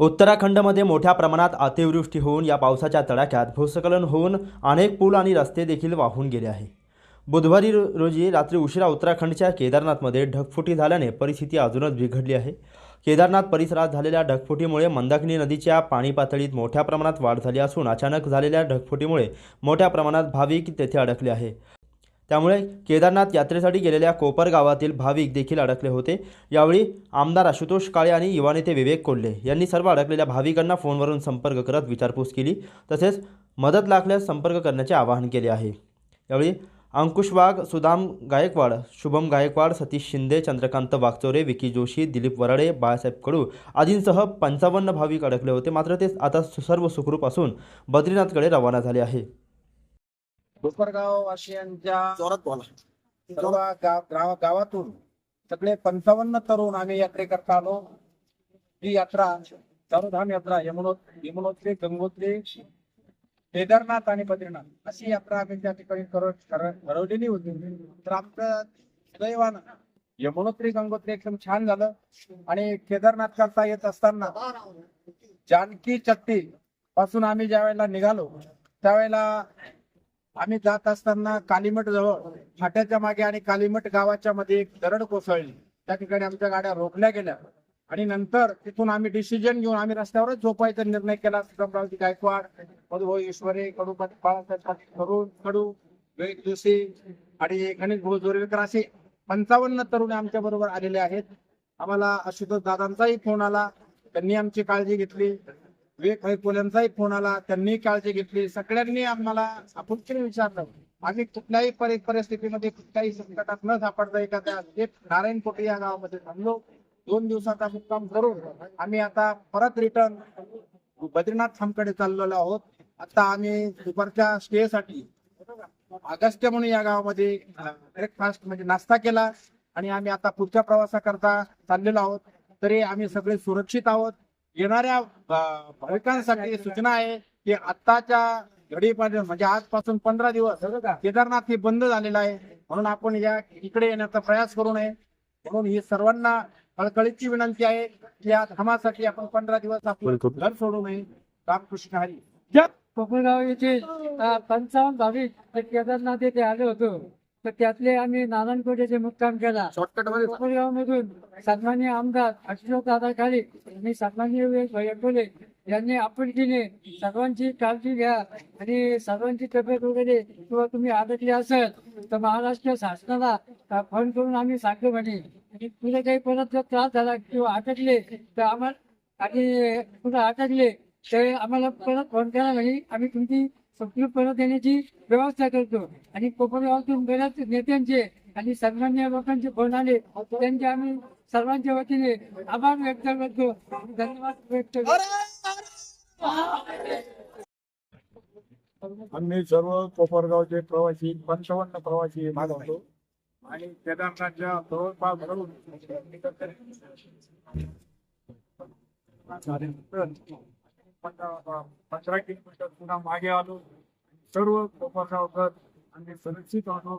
उत्तराखंडमध्ये मोठ्या प्रमाणात अतिवृष्टी होऊन या पावसाच्या तडाख्यात भूस्खलन होऊन अनेक पूल आणि रस्ते देखील वाहून गेले आहे. बुधवारी रोजी रात्री उशिरा उत्तराखंडच्या केदारनाथमध्ये ढगफुटी झाल्याने परिस्थिती अजूनच बिघडली आहे. केदारनाथ परिसरात झालेल्या ढगफुटीमुळे मंदाकिनी नदीच्या पाणी पातळीत मोठ्या प्रमाणात वाढ झाली असून अचानक झालेल्या ढगफुटीमुळे मोठ्या प्रमाणात भाविक तेथे अडकले आहे त्यामुळे केदारनाथ यात्रेसाठी गेलेल्या कोपर गावातील भाविक देखील अडकले होते. यावेळी आमदार आशुतोष काळे आणि युवा नेते विवेक कोल्हे यांनी सर्व अडकलेल्या भाविकांना फोनवरून संपर्क करत विचारपूस केली. तसेच मदत लागल्यास संपर्क करण्याचे आवाहन केले आहे. यावेळी अंकुश वाघ सुदाम गायकवाड शुभम गायकवाड सतीश शिंदे चंद्रकांत वागचोरे विकी जोशी दिलीप वराडे बाळासाहेब कडू आदींसह पंचावन्न भाविक अडकले होते. मात्र ते आता सर्व सुखरूप असून बद्रीनाथकडे रवाना झाले आहे. कोपरगाव वासियांच्या जोरात बोला. सर्व गाव गाव- गावातून सगळे पंचावन्न तरुण आम्ही यात्रेकरता आलो. ही यात्रा चारोधाम यात्रा यमुनोत यमुनोत्री गंगोत्री केदारनाथ आणि बद्रीनाथ अशी यात्रा आम्ही त्या ठिकाणी करत ठरवलेली होती. तर आमचं दैवानं यमुनोत्री गंगोत्री एकदम छान झालं. आणि केदारनाथ करता येत असताना जानकी चट्टी पासून आम्ही ज्या वेळेला निघालो त्यावेळेला आम्ही जात असताना कालीमठ जवळ फाट्याच्या मागे आणि कालीमठ गावाच्या मध्ये एक दरड कोसळली. त्या ठिकाणी आमच्या गाड्या रोखल्या गेल्या. आणि नंतर तिथून आम्ही डिसिजन घेऊन आम्ही रस्त्यावरच झोपायचा निर्णय केला. सुदामरावजी गायकवाड मधुभाऊ ईश्वरे कडू बाळासाहेब तरुण कडू विवेक जोशी आणि गणेश भाऊ जोरेकर असे पंचावन्न तरुण आमच्या बरोबर आलेले आहेत. आम्हाला आशुतोष दादांचाही फोन आला. त्यांनी आमची काळजी घेतली. विवेक भाई फोन आला. त्यांनी काळजी घेतली. सगळ्यांनी आम्हाला आपुलकीने विचारलं. आम्ही कुठल्याही परिस्थितीमध्ये कुठल्याही संकटात न सापडता एखाद्या एक नारायणकोटी या गावामध्ये थांबलो. दोन दिवसाचा मुक्काम करून आम्ही आता परत रिटर्न बद्रीनाथ धामकडे चाललेलो आहोत. आता आम्ही दुपारच्या स्टेसाठी अगस्त्य म्हणून या गावामध्ये ब्रेकफास्ट म्हणजे नाश्ता केला आणि आम्ही आता पुढच्या प्रवासाकरता चाललेलो आहोत. तरी आम्ही सगळे सुरक्षित आहोत. येणाऱ्या भाविकांसाठी सूचना आहे की आत्ताच्या घडीमध्ये म्हणजे आजपासून पंधरा दिवस केदारनाथ हे बंद झालेलं आहे. म्हणून आपण या इकडे येण्याचा प्रयास करू नये. म्हणून ही सर्वांना कळकळीची विनंती आहे की या धामासाठी आपण पंधरा दिवस आपण घर सोडू नये. रामकृष्ण हरी. कोपरगाव येथे पंचावन्न भाविक केदारनाथ येथे आले होतो. तर त्यातले आम्ही नारायणकोट येथे मुक्काम केला. कोपरगाव मधून सन्मान्य आमदार अशोक दादा काळे आणि सन्मान्य विवेक भैया यांनी आपुलकीने सर्वांची काळजी घ्या आणि सर्वांची तब्येत वगैरे किंवा तुम्ही अडकले असेल तर महाराष्ट्र शासनाला फोन करून आम्ही सांगतो म्हणे आणि तुला काही परत जर त्रास झाला किंवा अटकले तर आम्हाला आणि पुन्हा अटकले तर आम्हाला परत फोन करा म्हणे आम्ही तुमची सक्रिय परत देण्याची व्यवस्था करतो. आणि कोपरगावातून बऱ्याच नेत्यांचे आणि सर्वांनी लोकांचे फोन आले त्यांचे आम्ही सर्वांच्या वतीने आभार व्यक्त करतो. धन्यवाद व्यक्त करतो. आम्ही सर्व कोपरगावचे प्रवासी पंचावन्न प्रवासी मागवतो आणि केदारनाथच्या जवळपास धरून पंधरा पंधरा किलोमीटर पुन्हा मागे आलो. सर्व कोपरगावकर आणि सुरक्षित आलो